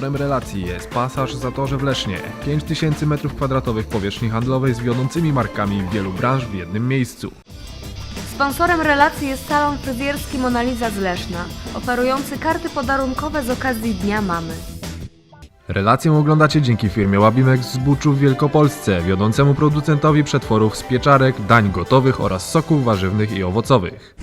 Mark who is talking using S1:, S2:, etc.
S1: Sponsorem relacji jest Pasaż Zatorze w Lesznie. 5000 m2 powierzchni handlowej z wiodącymi markami wielu branż w jednym miejscu.
S2: Sponsorem relacji jest salon fryzjerski Monaliza z Leszna, oferujący karty podarunkowe z okazji Dnia Mamy.
S1: Relację oglądacie dzięki firmie Łabimek z Buczu w Wielkopolsce, wiodącemu producentowi przetworów z pieczarek, dań gotowych oraz soków warzywnych i owocowych.